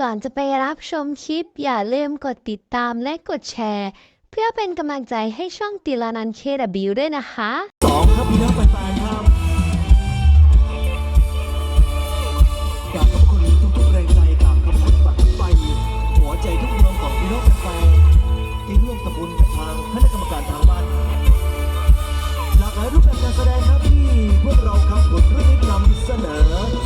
ก่อนจะไปรับชมคลิป อย่าลืมกดติดตามและกดแชร์ เพื่อเป็นกำลังใจให้ช่องติลานันเคดบิวด้วยนะคะ สองครับพี่น้องแปไปครับกราบขอบคุณทุกๆแรงใจกราบขอบคุณปักไป หัวใจทุกดวงของพี่น้องแปไปที่ร่วมตะบุญกับทางคณะกรรมการทางบ้านหลากหลายรูปแบบการแสดงครับที่พวกเราครับบทเรื่องนี้นำเสนอ